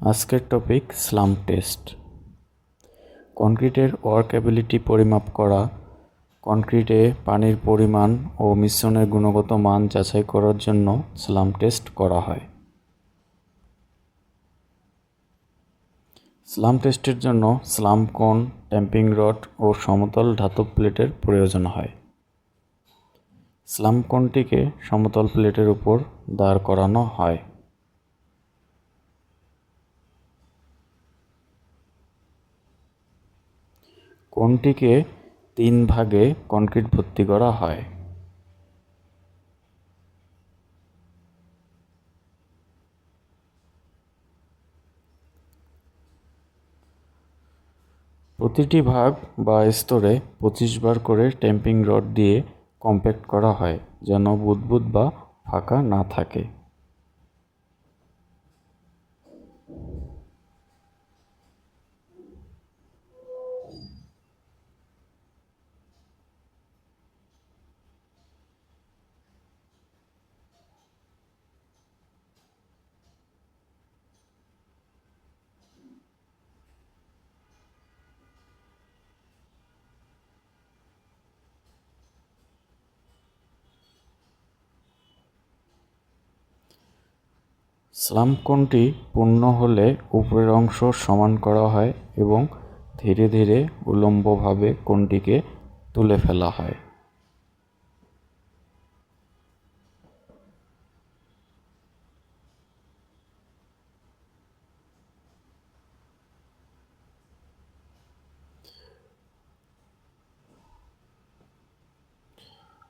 আজকের topic slump test কনক্রিটের workability পরিমাপ করা কনক্রিটে পানির পরিমাণ ও মিশ্রণের গুণগত মান যাচাই করার জন্য স্লাম টেস্ট করা হয়। স্লাম টেস্টের জন্য স্লাম কোন ট্যাম্পিং রড ও সমতল ধাতব প্লেটের প্রয়োজন হয়। স্লাম কোনটিকে সমতল প্লেটের উপর দাঁড় করানো হয়। কোনটিকে তিন ভাগে কনক্রিট ভর্তি করা হয়? প্রতিটি ভাগ বা স্তরে পঁচিশ বার করে ট্যাম্পিং রড দিয়ে কম্প্যাক্ট করা হয় যেন বুদবুদ বা ফাঁকা না থাকে। স্লাম্প কোণটি পূর্ণ হলে উপরের অংশ সমান করা হয় এবং ধীরে ধীরে উল্লম্বভাবে কোণটিকে তুলে ফেলা হয়।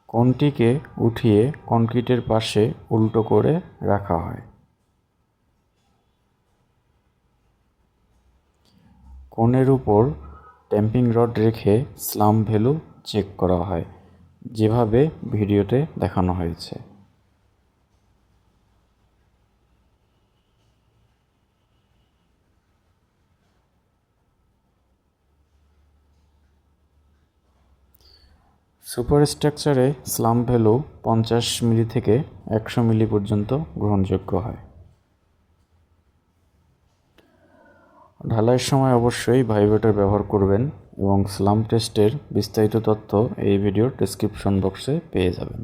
কোণটিকে উঠিয়ে কনক্রিটের পাশে উল্টো করে রাখা হয়। কোণের উপর ট্যাম্পিং রড রেখে স্লাম ভ্যালু চেক করা হয়, যেভাবে ভিডিওতে দেখানো হয়েছে। সুপার স্ট্রাকচারে স্লাম ভ্যালু পঞ্চাশ মিলি থেকে একশো মিলি পর্যন্ত গ্রহণযোগ্য হয়। ঢালাইয়ের সময় অবশ্যই ভাইব্রেটার ব্যবহার করবেন এবং স্লাম টেস্টের বিস্তারিত তথ্য এই ভিডিওর ডেসক্রিপশন বক্সে পেয়ে যাবেন।